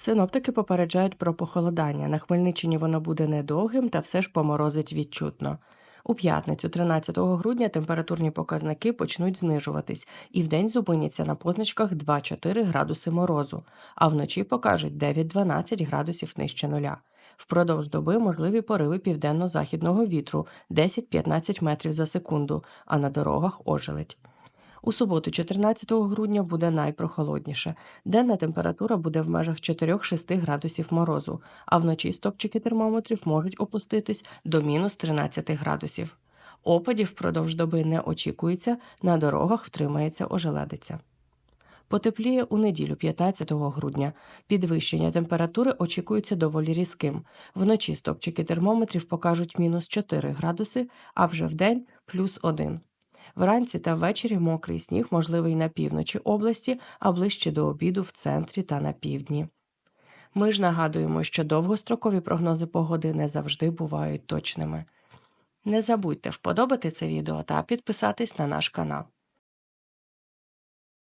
Синоптики попереджають про похолодання. На Хмельниччині воно буде недовгим та все ж поморозить відчутно. У п'ятницю, 13 грудня, температурні показники почнуть знижуватись і вдень зупиняться на позначках 2-4 градуси морозу, а вночі покажуть 9-12 градусів нижче нуля. Впродовж доби можливі пориви південно-західного вітру 10-15 метрів за секунду, а на дорогах ожеледь. У суботу, 14 грудня, буде найпрохолодніше. Денна температура буде в межах 4-6 градусів морозу, а вночі стопчики термометрів можуть опуститись до мінус 13 градусів. Опадів впродовж доби не очікується, на дорогах втримається ожеледиця. Потепліє у неділю 15 грудня. Підвищення температури очікується доволі різким. Вночі стопчики термометрів покажуть мінус 4 градуси, а вже вдень плюс 1. Вранці та ввечері мокрий сніг можливий на півночі області, а ближче до обіду в центрі та на півдні. Ми ж нагадуємо, що довгострокові прогнози погоди не завжди бувають точними. Не забудьте вподобати це відео та підписатись на наш канал.